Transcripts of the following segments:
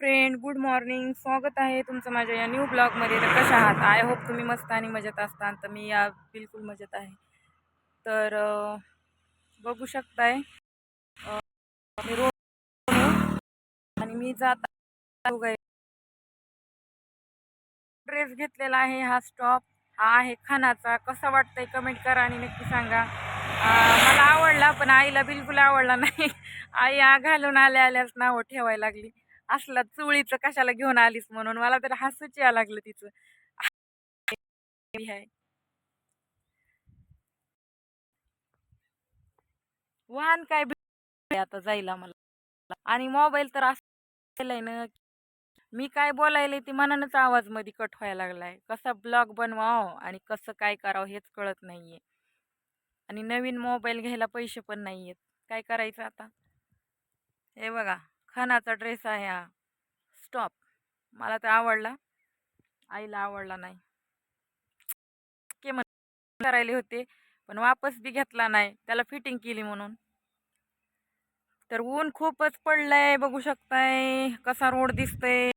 Friend good morning स्वागत आहे तुमचं माझ्या या न्यू ब्लॉगमध्ये तर कशा आहात? आय होप तुम्ही मस्त आणि मजेत असता तर मी या बिलकुल मजेत आहे. तर बघू शकताय मी रोड आणि मी जात ड्रेस घेतलेला आहे. हा स्टॉप हा आहे खानाचा. कसा वाटतंय कमेंट करा आणि नक्की सांगा. मला आवडला पण आईला बिलकुल आवडला नाही. आई आ घालून आल्या आल्याच नावं ठेवायला लागली. असला चुळीचं कशाला घेऊन आलीस म्हणून? मला तर हसूच या लागलं तिचं. वाहन काय आता जायला मला. आणि मोबाईल तर असलाय ना. मी काय बोलायला ती मनानच आवाजमध्ये कट व्हायला लागलाय. कसा ब्लॉग बनवावं आणि कसं काय करावं हेच कळत नाहीये. आणि नवीन मोबाईल घ्यायला पैसे पण नाहीयेत. काय करायचं आता? हे बघा. खानाचा ड्रेस आहे हा. स्टॉप मला तर आवडला. आईला आवडला नाही. के म्हण करायले होते पण वापस बी घेतला नाही. त्याला फिटिंग केली म्हणून. तर ऊन खूपच पडलंय बघू शकताय. कसा रोड दिसतंय.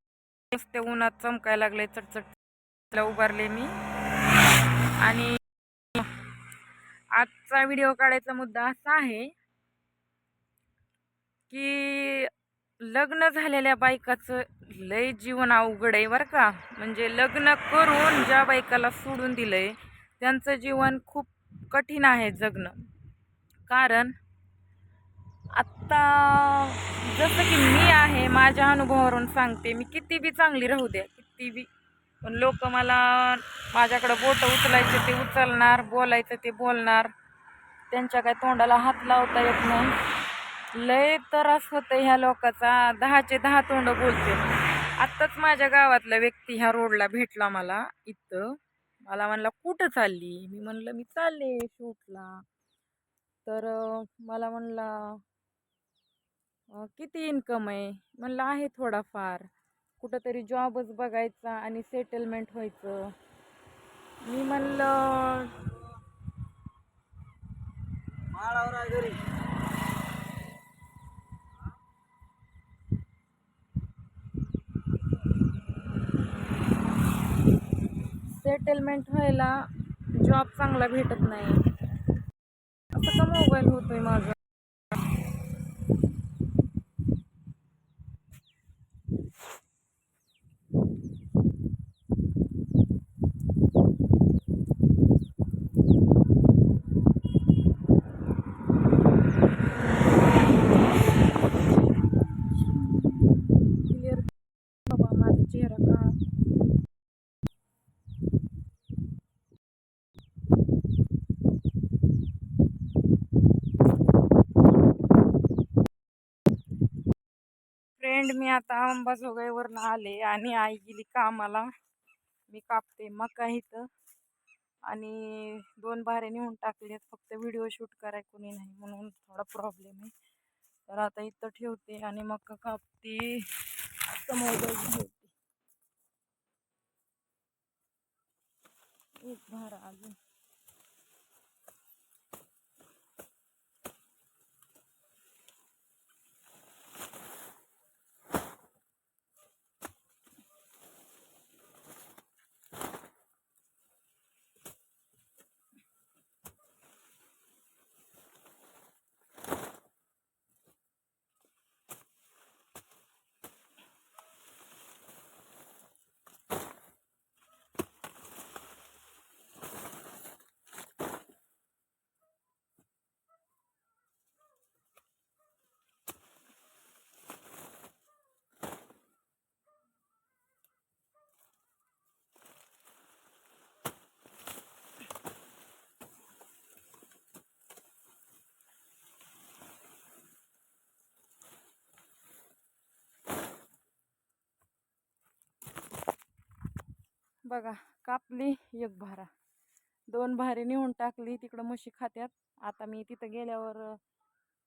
ते उन्हात चमकायला लागले चटचट. उभारले मी. आणि आजचा व्हिडिओ काढायचा मुद्दा असा आहे की लग्न झालेल्या बायकाचं लय जीवन अवघड आहे बरं का. म्हणजे लग्न करून ज्या बायकाला सोडून दिलंय त्यांचं जीवन खूप कठीण आहे जगणं. कारण आत्ता जसं की मी आहे माझ्या अनुभवावरून सांगते मी किती बी चांगली राहू द्या किती बी. पण लोक मला माझ्याकडं बोटं उचलायचे ते उचलणार बोलायचं ते बोलणार. त्यांच्या काय तोंडाला हात लावता येत नाही. लय त्रास होतं ह्या लोकाचा. दहाचे दहा तोंड बोलते. आत्ताच माझ्या गावातला व्यक्ती ह्या रोडला भेटला मला इथं. मला म्हणला कुठं चालली? मी म्हणलं मी चालले शूटला. तर मला म्हणला किती इन्कम आहे? म्हणलं आहे थोडाफार. कुठंतरी जॉबच बघायचा आणि सेटलमेंट व्हायचं. मी म्हणलं सेटलमेंट व्हायला जॉब चांगला भेटत नाही. असं का मोबाईल होतोय माझा क्लिअर बाबा माझा चेहरा काळा फ्रेंड मी आता अंबाजोगाईवरनं आले आणि आई गेली कामाला. मी कापते मका इथं. आणि दोन भारे नेऊन टाकलेत फक्त व्हिडिओ शूट कराय कोणी नाही म्हणून थोडा प्रॉब्लेम आहे. तर आता इथं ठेवते आणि मका कापते. आता मोबाईल ठेवते. एक भारा अजून. बघा कापली एक भारा दोन भारी नेऊन टाकली तिकडं म्हशी खात्यात. आता मी तिथं गेल्यावर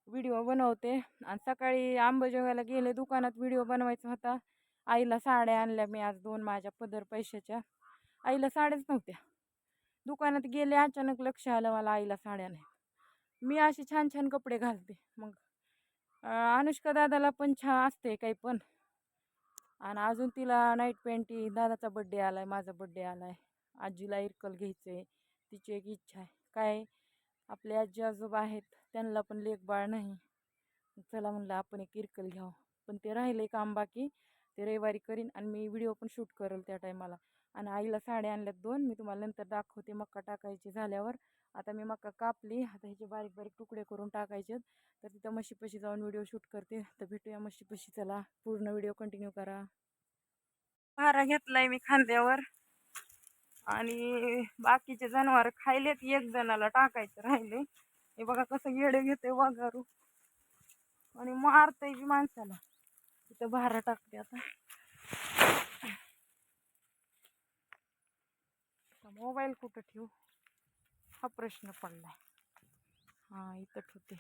व्हिडिओ बनवते. आणि सकाळी आंबेजोगाला गेले दुकानात व्हिडिओ बनवायचा होता. आईला साड्या आणल्या मी आज दोन माझ्या पदर पैशाच्या. आईला साड्याच नव्हत्या. दुकानात गेले अचानक लक्ष आलं मला आईला साड्या नाही मी असे छान छान कपडे घालते. मग अनुष्का दादाला पण छान असते काही पण. आणि अजून तिला नाईट पेंटी दादाचा बड्डे आला आहे माझा बड्डे आला आहे आजीला इरकल घ्यायचं आहे तिची एक इच्छा आहे. काय? आपले आजी आजोबा आहेत. त्यांना पण लेखबाळ नाही. चला म्हणलं आपण एक इरकल घ्यावं. पण ते राहिले काम बाकी. ते रविवारी करीन आणि मी व्हिडिओ पण शूट करेल त्या टायमाला आणि आईला साड्या आणल्यात दोन. मी तुम्हाला नंतर दाखवते. मक्का टाकायची झाल्यावर. आता मी मका कापली आता ह्याचे बारीक बारीक तुकडे करून टाकायचे तर तिथं मशीपशी जाऊन व्हिडिओ शूट करते. तर भेटूया मशीपशी. चला पूर्ण व्हिडिओ कंटिन्यू करा. भारा घेतलाय मी खांद्यावर. आणि बाकीचे जनावर खायलेत एक जणाला टाकायचं राहिले. हे बघा कसं येडे घेते वगारू. आणि मारतय बी माणसाला. तिथं भारा टाकते आता मोबाईल कुठं ठेवू? हा प्रश्न पडला आहे हां इथं ठेवते.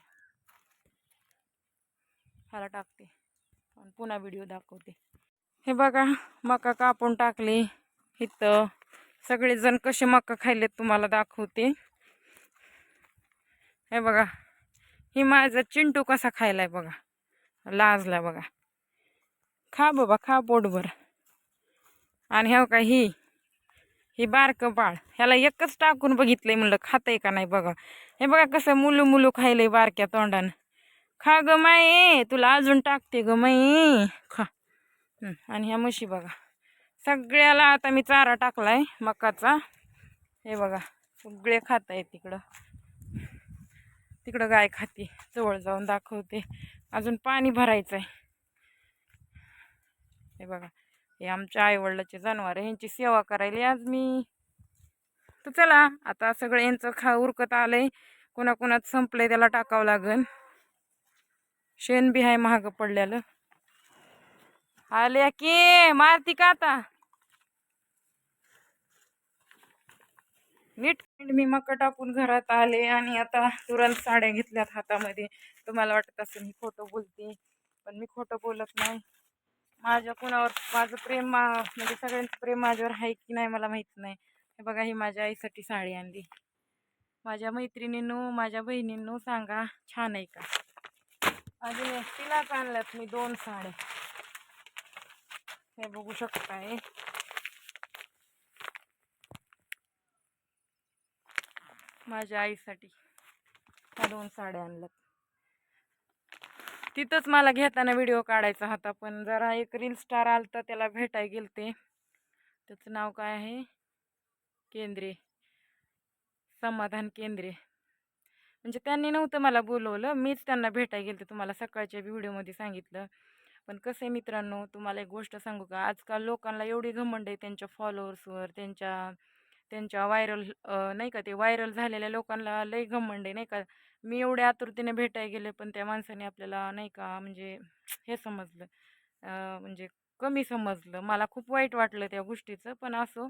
ह्याला टाकते. पण पुन्हा व्हिडिओ दाखवते. हे बघा मका कापून टाकली. इथं सगळेजण कसे मका खायलेत तुम्हाला दाखवते. हे बघा ही माझा चिंटू कसा खायलाय बघा. लाजला बघा. खा बाबा खा पोटभर. आणि हे का ही ही बारकं बाळ. ह्याला एकच टाकून बघितलंय म्हणलं खातंय का नाही बघा. हे बघा कसं मुलू मुलू खायलंय बारक्या तोंडानं. खा ग माई तुला अजून टाकते ग माई खा. आणि ह्या म्हशी बघा. सगळ्याला आता मी चारा टाकलाय मकाचा. हे बघा सगळे खात आहे तिकडं. तिकडं गाय खाते जवळ जाऊन दाखवते. अजून पाणी भरायचं आहे हे बघा. हे आमच्या आईवडिलाचे जनावर यांची सेवा करायला आज मी. तर चला आता सगळं यांचं खा उरकत आलंय. कोणाकोणात संपलंय त्याला टाकावं लागन. शेण बी आहे महाग पडलेलं. आले की मारती का आता? नीट मी मका टाकून घरात आले आणि आता तुरंत साड्या घेतल्यात हातामध्ये. तुम्हाला वाटत असेल मी खोटं बोलते पण मी खोटं बोलत नाही. माझ्या कुणावर माझं प्रेम मा- म्हणजे सगळ्यांचं प्रेम माझ्यावर आहे की नाही मला माहीत नाही. हे बघा ही माझ्या आईसाठी साडी आणली. माझ्या मैत्रिणींनो माझ्या बहिणींनो सांगा छान आहे का? अजून तिलाच आणल्यात मी दोन साड्या. हे बघू शकताय. माझ्या आईसाठी ह्या दोन साड्या आणल्यात. तिथंच मला घेताना व्हिडिओ काढायचा होता पण जरा एक रील स्टार आलता त्याला भेटाय गेलते. त्याचं नाव काय आहे? केंद्रे. समाधान केंद्रे. म्हणजे त्यांनी नव्हतं मला बोलवलं मीच त्यांना भेटाय गेलते तुम्हाला सकाळच्या व्हिडिओमध्ये सांगितलं. पण कसं आहे मित्रांनो तुम्हाला एक गोष्ट सांगू का? आजकाल लोकांना एवढी घमंड आहे त्यांच्या फॉलोअर्सवर त्यांच्या त्यांच्या व्हायरल नाही का ते व्हायरल झालेल्या लोकांना लई घमंड आहे नाही का? मी एवढ्या आतुरतेने भेटायला गेले पण त्या माणसाने आपल्याला नाही का म्हणजे हे समजलं. म्हणजे कमी समजलं. मला खूप वाईट वाटलं त्या गोष्टीचं पण असो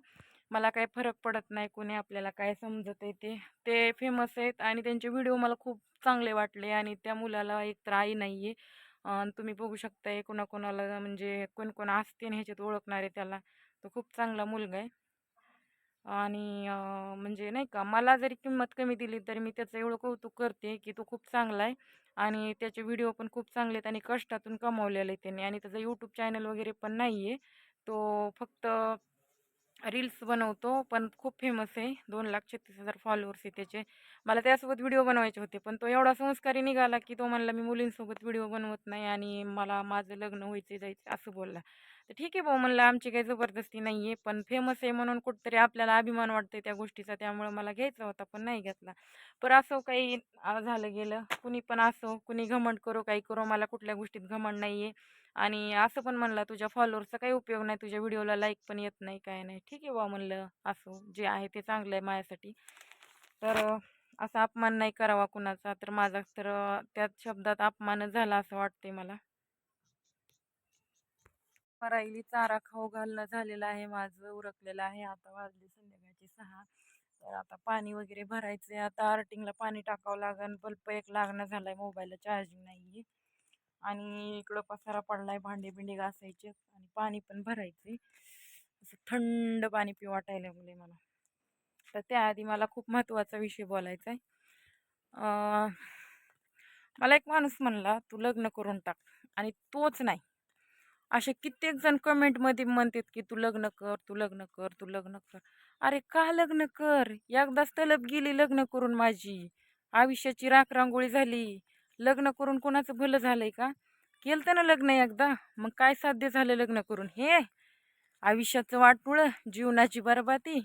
मला काही फरक पडत नाही. कोणी आपल्याला काय समजत आहे ते ते फेमस आहेत आणि त्यांचे व्हिडिओ मला खूप चांगले वाटले आणि त्या मुलाला एक तर आई नाही आहे तुम्ही बघू शकताय कोणाकोणाला म्हणजे कोण कोण असते ह्याच्यात ओळखणारे त्याला. तो खूप चांगला मुलगा आहे. आणि म्हणजे नाही का मला जरी किंमत कमी दिली तरी मी त्याचं एवढं कौतुक करते की तो खूप चांगला आहे आणि त्याचे व्हिडिओ पण खूप चांगले आहेत आणि कष्टातून कमावलेले आहे त्यांनी आणि त्याचं यूट्यूब चॅनल वगैरे पण नाही आहे. तो फक्त रील्स बनवतो पण खूप फेमस आहे. दोन लाख छत्तीस हजार फॉलोअर्स आहे त्याचे. मला त्यासोबत व्हिडिओ बनवायचे होते पण तो एवढा संस्कारी निघाला की तो म्हणला मी मुलींसोबत व्हिडिओ बनवत नाही आणि मला माझं लग्न व्हायचं जायचं असं बोलला. तर ठीक आहे भाऊ म्हणलं आमची काही जबरदस्ती नाही आहे पण फेमस आहे म्हणून कुठंतरी आपल्याला अभिमान वाटते त्या गोष्टीचा त्यामुळं मला घ्यायचा होता पण नाही घेतला. पर असो काही झालं गेलं. कुणी पण असो कुणी घमंड करो काही करो मला कुठल्या गोष्टीत घमंड नाही आहे आणि असं पण म्हणलं तुझ्या फॉलोअरचा काही उपयोग नाही तुझ्या व्हिडिओला लाईक पण येत नाही काय नाही. ठीक आहे बा म्हणलं असो जे आहे ते चांगलं आहे माझ्यासाठी. तर असा अपमान नाही करावा कुणाचा तर माझा तर त्याच शब्दात अपमानच झाला असं वाटते मला. पराईली चारा खाऊ घालणं झालेलं आहे माझं उरकलेलं आहे. आता वाजले संध्याकाळचे सहा. तर आता पाणी वगैरे भरायचं आहे आता आर्टिंगला पाणी टाकावं लागन. बल्ब एक लागणं झाला आहे मोबाईलला चार्जिंग नाही आहे आणि इकडं पसारा पडला आहे भांडे बिंडे घासायचे. आणि पाणी पण भरायचे असं थंड पाणी पिऊ वाटायला लागले मला. तर त्याआधी मला खूप महत्त्वाचा विषय बोलायचा आहे मला एक माणूस म्हणला तू लग्न करून टाक. आणि तोच नाही. असे कित्येक जण कमेंटमध्ये म्हणतात की तू लग्न कर तू लग्न कर तू लग्न कर. अरे का लग्न कर? एकदाच तलब गेली लग्न करून माझी. आयुष्याची राखरांगोळी झाली. लग्न करून कोणाचं भलं झालंय का? केलं ना लग्न एकदा. मग काय साध्य झालं लग्न करून? हे आयुष्याचं वाटपुळं जीवनाची बरबाती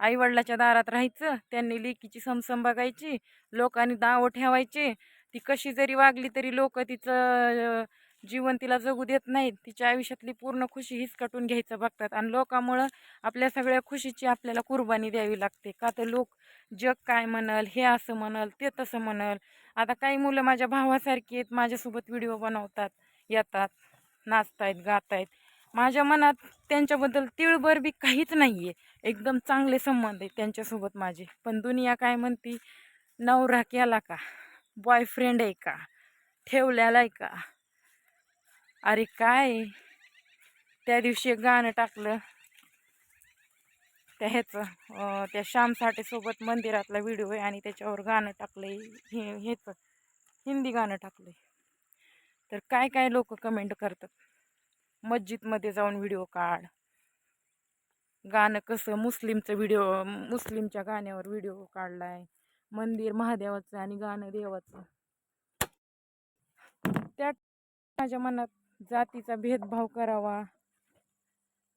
आईवडिलाच्या दारात राहायचं त्यांनी लेकीची समसम बघायची लोकांनी दावं ठेवायचे. ती कशी जरी वागली तरी लोक तिचं जीवन तिला जगू देत नाहीत तिच्या आयुष्यातली पूर्ण खुशी हीच कटून घ्यायचं बघतात. आणि लोकांमुळं आपल्या सगळ्या खुशीची आपल्याला कुर्बानी द्यावी लागते. का तर लोक जग काय म्हणल हे असं म्हणल ते तसं म्हणल. आता काही मुलं माझ्या भावासारखी आहेत माझ्यासोबत व्हिडिओ बनवतात येतात नाचतायत गातायत. माझ्या मनात त्यांच्याबद्दल तिळभर बी काहीच नाही आहे एकदम चांगले संबंध आहेत त्यांच्यासोबत माझे. पण दुनिया काय म्हणती नवरा केला का? बॉयफ्रेंड आहे का? ठेवल्याला आहे का? अरे काय? त्या दिवशी एक गाणं टाकलं. त्या ह्याचं त्या श्याम साठेसोबत मंदिरातला व्हिडिओ आहे आणि त्याच्यावर गाणं टाकलंय. हे ह्याचं हिंदी गाणं टाकलंय. तर काय काय लोक कमेंट करतात? मस्जिदमध्ये जाऊन व्हिडिओ काढ. गाणं कसं मुस्लिमचं व्हिडिओ मुस्लिमच्या गाण्यावर व्हिडिओ काढलाय. मंदिर महादेवाचं आणि गाणं देवाचं. त्या माझ्या मनात जातीचा भेदभाव करावा.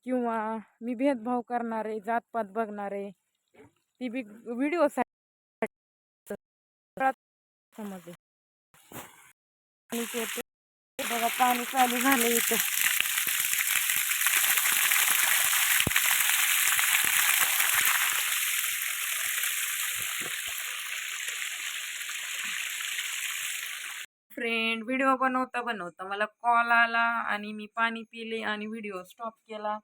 किंवा मी भेदभाव करणारे जातपात बघणारे ती बी व्हिडिओ समजले. आणि ते बघा पाणी चालू झालं इथं. फ्रेंड व्हिडिओ बनवता बनवता मला कॉल आला आणि मी पाणी पिले आणि व्हिडिओ स्टॉप केला.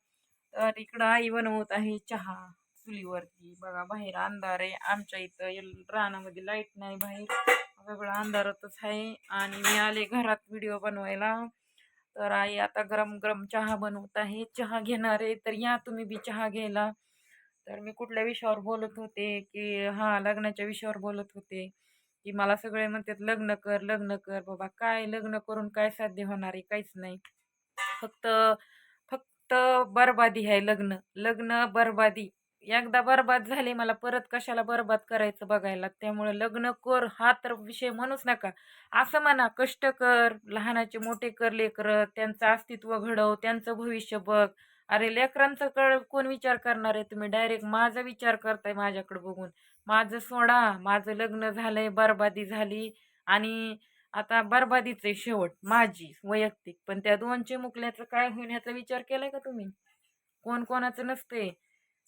तर इकडं आई बनवत आहे चहा चुलीवरती. बघा बाहेर अंधार आहे. आमच्या इथं रानामध्ये लाइट नाही बाहेर. वेगळा अंधारातच आहे. आणि मी आले घरात व्हिडिओ बनवायला. तर आई आता गरम गरम चहा बनवत आहे. चहा घेणार आहे. तर या तुम्ही बी चहा घ्यायला. तर मी कुठल्या विषयावर बोलत होते की हा लग्नाच्या विषयावर बोलत होते. की मला सगळे म्हणतात लग्न कर लग्न कर बाबा काय लग्न करून काय साध्य होणार आहे? काहीच नाही. फक्त फक्त बरबादी आहे लग्न. लग्न बरबादी. एकदा बरबाद झाले मला परत कशाला बरबाद करायचं बघायला? त्यामुळे लग्न कर हा तर विषय म्हणूच नका. असं म्हणा कष्ट कर लहानाचे मोठे कर लेकर त्यांचं अस्तित्व घडव त्यांचं भविष्य बघ. अरे लेकरांचं कळ कोण विचार करणार आहे? तुम्ही डायरेक्ट माझा विचार करताय माझ्याकडे बघून. माझं सोडा माझं लग्न झालंय बरबादी झाली आणि आता बरबादीच आहे शेवट माझी वैयक्तिक. पण त्या दोनचे मुकल्याचं काय होईल ह्याचा विचार केलाय का तुम्ही? कोण कोणाचं नसते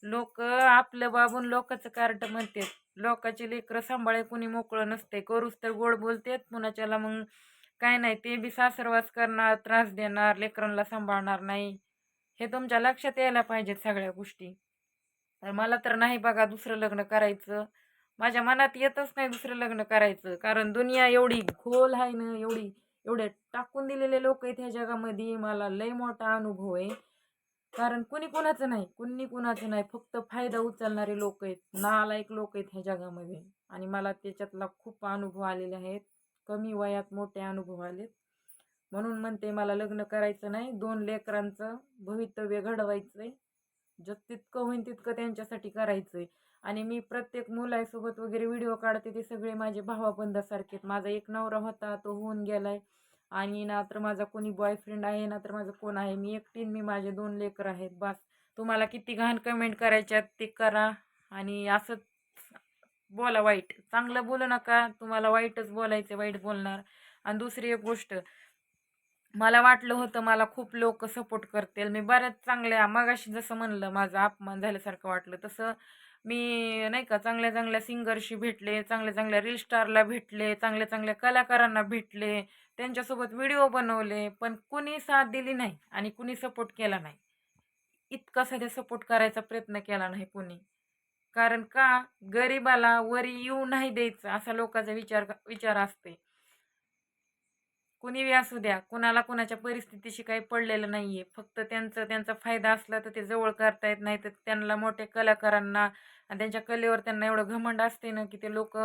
लोक आपलं बाबून लोकांचं कार्ट म्हणतात. लोकांचे लेकरं सांभाळे कुणी मोकळं नसते करूच तर गोड बोलतेत कुणाच्याला मग काय नाही ते बी सासरवास करणार त्रास देणार लेकरांना सांभाळणार नाही. हे तुमच्या लक्षात यायला पाहिजेत सगळ्या गोष्टी. तर मला तर नाही बघा दुसरं लग्न करायचं. माझ्या मनात येतच नाही दुसरं लग्न करायचं. कारण दुनिया एवढी खोल आहे ना एवढी एवढे टाकून दिलेले लोक आहेत ह्या जगामध्ये. मला लय मोठा अनुभव आहे. कारण कुणी कुणाचं नाही कुणी कुणाचं नाही. फक्त फायदा उचलणारे लोक आहेत. नालायक लोक आहेत ह्या जगामध्ये. आणि मला त्याच्यातला खूप अनुभव आलेले आहेत. कमी वयात मोठे अनुभव आलेत. म्हणून म्हणते मला लग्न करायचं नाही. दोन लेकरांचं भवितव्य घडवायचं आहे जग तितकं होईन तितकं त्यांच्यासाठी करायचं आहे आणि मी प्रत्येक मुलासोबत वगैरे व्हिडिओ काढते ते सगळे माझे भावाबंधासारखे आहेत माझा एक नवरा होता तो होऊन गेला आहे आणि ना तर माझा कोणी बॉयफ्रेंड आहे ना तर माझं कोण आहे. मी एकटीन मी माझे दोन लेकर आहेत. बस. तुम्हाला किती घाण कमेंट करायच्यात ते करा. आणि असंच बोला वाईट. चांगलं बोलू नका. तुम्हाला वाईटच बोलायचं वाईट बोलणार. आणि दुसरी एक गोष्ट. मला वाटलं होतं मला खूप लोक सपोर्ट करतील. मी बऱ्याच चांगल्या मगाशी जसं म्हणलं माझं अपमान झाल्यासारखं वाटलं. तसं मी नाही का चांगल्या चांगल्या सिंगरशी भेटले चांगल्या चांगल्या रील स्टारला भेटले चांगल्या चांगल्या कलाकारांना भेटले त्यांच्यासोबत व्हिडिओ बनवले पण कुणी साथ दिली नाही आणि कुणी सपोर्ट केला नाही. इतका सध्या सपोर्ट करायचा प्रयत्न केला नाही कुणी. कारण का गरिबाला वरी येऊ नाही द्यायचं असा लोकांचा विचार विचार असते. कुणी बी असू द्या कुणाला कुणाच्या परिस्थितीशी काही पडलेलं नाही आहे फक्त त्यांचं त्यांचा फायदा असला तर ते जवळ करता येत नाही तर त्यांना मोठ्या कलाकारांना आणि त्यांच्या कलेवर त्यांना एवढं घमंड असते ना की ते लोक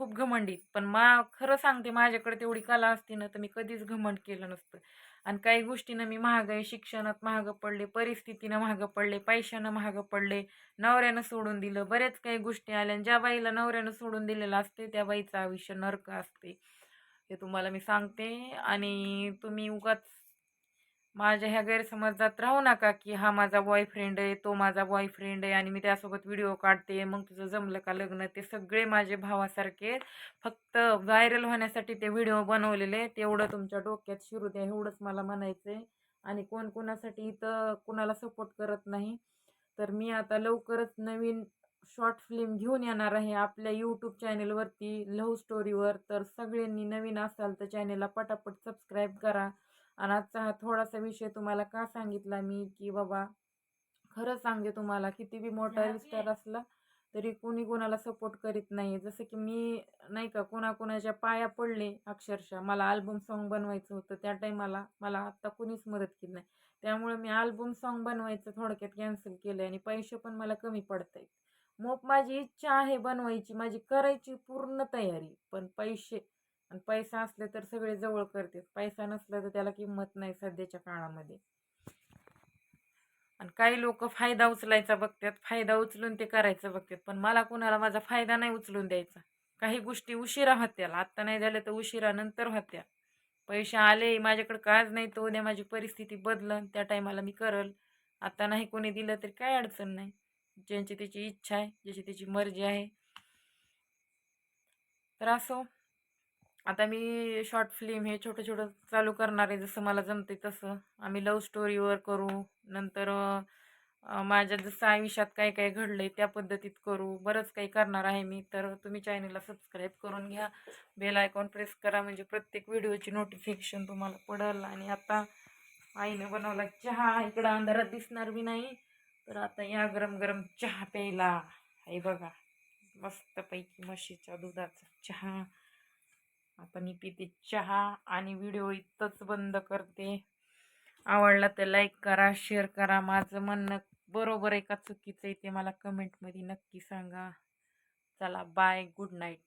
खूप घमंडीत पण मा खरं सांगते माझ्याकडे तेवढी कला असते ना तर मी कधीच घमंड केलं नसतं. आणि काही गोष्टीनं मी महागाई शिक्षणात महागं पडले परिस्थितीनं महागं पडले पैशानं महागं पडले नवऱ्यानं सोडून दिलं बरेच काही गोष्टी आल्या. आणि ज्या बाईला नवऱ्यानं सोडून दिलेलं असते त्या बाईचं आयुष्य नरक असते हे तुम्हाला मी सांगते. आणि तुम्ही उगाच माझ्या ह्या गैरसमजात राहू नका की हा माझा बॉयफ्रेंड आहे तो माझा बॉयफ्रेंड आहे आणि मी त्यासोबत व्हिडिओ काढते मग तुझं जमलं का लग्न? ते सगळे माझे भावासारखे आहेत. फक्त व्हायरल होण्यासाठी ते व्हिडिओ बनवलेले. तेवढं तुमच्या डोक्यात शिरू द्या एवढंच मला म्हणायचं आहे आणि कोण कोणासाठी इथं कुणाला सपोर्ट करत नाही. तर मी आता लवकरच नवीन शॉर्ट फिल्म घेऊन येणार आहे. आपल्या यूट्यूब चॅनेलवरती लव्ह स्टोरीवर तर सगळ्यांनी नवीन असाल तर चॅनेलला पटापट सबस्क्राईब करा. आणि आजचा हा थोडासा विषय तुम्हाला का सांगितला मी? की बाबा खरं सांगते तुम्हाला किती बी मोठा रिस्टार असला तरी कोणी कोणाला सपोर्ट करीत नाही. जसं की मी नाही का कोणाकोणाच्या पाया पडले अक्षरशः. मला अल्बम सॉन्ग बनवायचं होतं त्या टाईमाला मला आत्ता कोणीच मदत केली नाही. त्यामुळे मी अल्बम सॉन्ग बनवायचं थोडक्यात कॅन्सल केलं आणि पैसे पण मला कमी पडत आहेत मग माझी इच्छा आहे बनवायची माझी करायची पूर्ण तयारी पण पैसे आणि पैसा असले तर सगळे जवळ करतात. पैसा नसला तर त्याला किंमत नाही सध्याच्या काळामध्ये. आणि काही लोक फायदा उचलायचा बघतात फायदा उचलून ते करायचं बघतात पण मला कोणाला माझा फायदा नाही उचलून द्यायचा. काही गोष्टी उशिरा होत्या आत्ता नाही झाल्या तर उशिरा नंतर होत्या. पैसे आले माझ्याकडे काज नाही तो उद्या माझी परिस्थिती बदलन त्या टायमाला मी करल. आता नाही कोणी दिलं तरी काय अडचण नाही. ज्यांची त्याची इच्छा आहे ज्याची त्याची मर्जी आहे. तर असो. आता मी शॉर्ट फिल्म हे छोटं छोटं चालू करणार आहे जसं मला जमते तसं. आम्ही लव्ह स्टोरीवर करू नंतर माझ्या जसं आयुष्यात काय काय घडलं आहे त्या पद्धतीत करू. बरंच काही करणार आहे मी तर तुम्ही चॅनलला सबस्क्राईब करून घ्या. बेल आयकॉन प्रेस करा म्हणजे प्रत्येक व्हिडिओची नोटिफिकेशन तुम्हाला पडेल. आणि आता आईनं बनवला चहा इकडं अंधारात दिसणार बी नाही. तर आता या गरम गरम चहा प्यायला. हे बघा मस्तपैकी म्हशीच्या दुधाचा चहा. आता मी पिते चहा आणि व्हिडिओ इथंच बंद करते. आवडला तर लाईक करा शेअर करा. माझं म्हणणं बरोबर आहे का चुकीचं आहे ते मला कमेंटमध्ये नक्की सांगा. चला बाय गुड नाईट